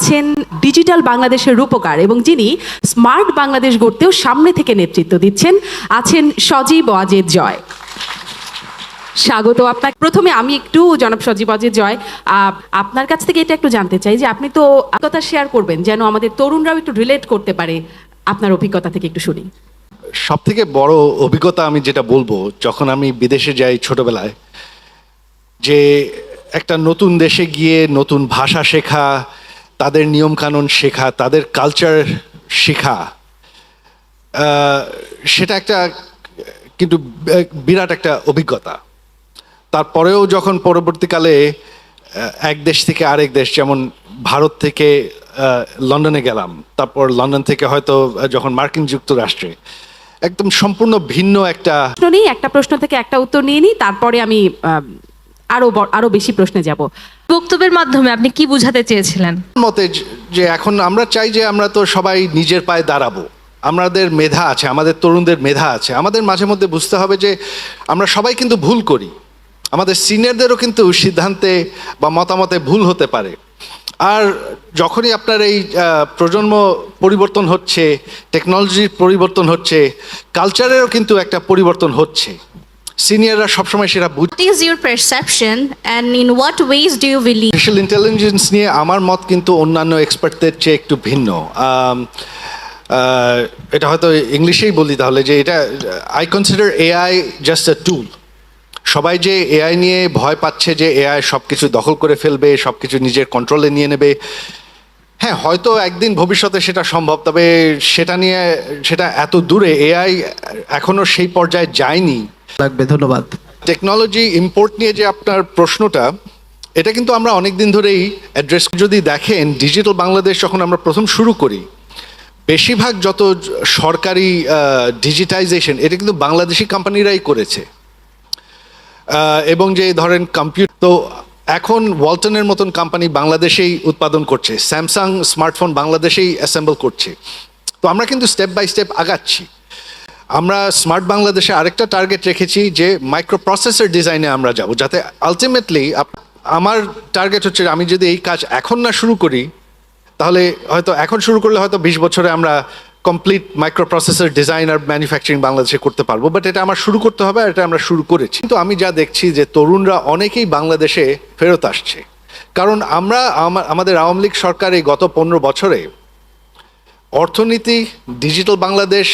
আছেন ডিজিটাল বাংলাদেশের রূপকার এবং যিনি স্মার্ট বাংলাদেশ গড়তেও সামনে থেকে নেতৃত্ব দিচ্ছেন, আছেন সজীব ওয়াজেদ জয়। স্বাগত আপনাকে। প্রথমে আমি একটু জনাব সজীব অজের জয় আপনার কাছ থেকে এটা একটু জানতে চাই যে আপনি তো কথা শেয়ার করবেন, যেন আমাদের তরুণরাও একটু রিলেট করতে পারে আপনার অভিজ্ঞতা থেকে একটু শুনি। সব থেকে বড় অভিজ্ঞতা আমি যেটা বলব, যখন আমি বিদেশে যাই ছোটবেলায়, যে একটা নতুন দেশে গিয়ে নতুন ভাষা শেখা তাদের নিয়মকানুন শেখা, তাদের কালচার শেখা। সেটা একটা কিন্তু বিরাট একটা অভিজ্ঞতা। তারপরেও যখন পরবর্তীকালে এক দেশ থেকে আরেক দেশ, যেমন ভারত থেকে লন্ডনে গেলাম, তারপর লন্ডন থেকে হয়তো যখন মার্কিন যুক্তরাষ্ট্রে, একদম সম্পূর্ণ ভিন্ন একটা প্রশ্ন নেই, একটা প্রশ্ন থেকে একটা উত্তর নিয়ে নিই, তারপরে আমি আরও আরও বেশি প্রশ্নে যাব। বক্তব্যের মাধ্যমে আপনি কি বুঝাতে চেয়েছিলেন? মতে যে- এখন আমরা চাই যে আমরা তো সবাই নিজের পায়ে দাঁড়াবো। আমাদের মেধা আছে, আমাদের তরুণদের মেধা আছে। আমাদের মাঝে মধ্যে বুঝতে হবে যে আমরা সবাই কিন্তু ভুল করি। আমাদের সিনিয়রদেরও কিন্তু সিদ্ধান্তে বা মতামতে ভুল হতে পারে। আর যখনই আপনার এই প্রজন্ম পরিবর্তন হচ্ছে টেকনোলজির পরিবর্তন হচ্ছে কালচারেরও কিন্তু একটা পরিবর্তন হচ্ছে। সিনিয়ররা সবসময় সেটা বুঝ What is your perception and in what ways do you believe? Artificial intelligence নিয়ে আমার মত কিন্তু অন্যান্য এক্সপার্টদের চেয়ে একটু ভিন্ন। আম, আহ, এটা হয়তো ইংলিশেই বলি তাহলে যে এটা I consider AI just a tool সবাই যে এআই নিয়ে ভয় পাচ্ছে যে এআই সব কিছু দখল করে ফেলবে সব কিছু নিজের কন্ট্রোলে নিয়ে নেবে। হ্যাঁ হয়তো একদিন ভবিষ্যতে সেটা সম্ভব তবে সেটা নিয়ে সেটা এত দূরে এআই এখনও সেই পর্যায়ে যায়নি। লাগবে, ধন্যবাদ। টেকনোলজি ইম্পোর্ট নিয়ে যে আপনার প্রশ্নটা, এটা কিন্তু আমরা অনেক দিন ধরেই অ্যাড্রেস যদি দেখেন ডিজিটাল বাংলাদেশ যখন আমরা প্রথম শুরু করি, বেশিরভাগ যত সরকারি ডিজিটাইজেশন এটা কিন্তু বাংলাদেশি কোম্পানিরাই করেছে। এবং যে ধরেন কম্পিউটার তো এখন ওয়ালটনের মতন কোম্পানি বাংলাদেশেই উৎপাদন করছে স্যামসাং স্মার্টফোন বাংলাদেশেই অ্যাসেম্বল করছে। তো আমরা কিন্তু স্টেপ বাই স্টেপ আগাচ্ছি। আমরা স্মার্ট বাংলাদেশে আরেকটা টার্গেট রেখেছি যে মাইক্রো প্রসেসর ডিজাইনে আমরা যাব, যাতে আলটিমেটলি আমার টার্গেট হচ্ছে আমি যদি এই কাজ এখন না শুরু করি, তাহলে হয়তো এখন শুরু করলে হয়তো বিশ বছরে আমরা কমপ্লিট মাইক্রো প্রসেসর ডিজাইন আর ম্যানুফ্যাকচারিং বাংলাদেশে করতে পারব বাট এটা আমার শুরু করতে হবে আর এটা আমরা শুরু করেছি। কিন্তু আমি যা দেখছি যে তরুণরা অনেকেই বাংলাদেশে ফেরত আসছে। কারণ আমরা আমাদের আওয়ামী লীগ সরকার এই গত পনেরো বছরে অর্থনীতি ডিজিটাল বাংলাদেশ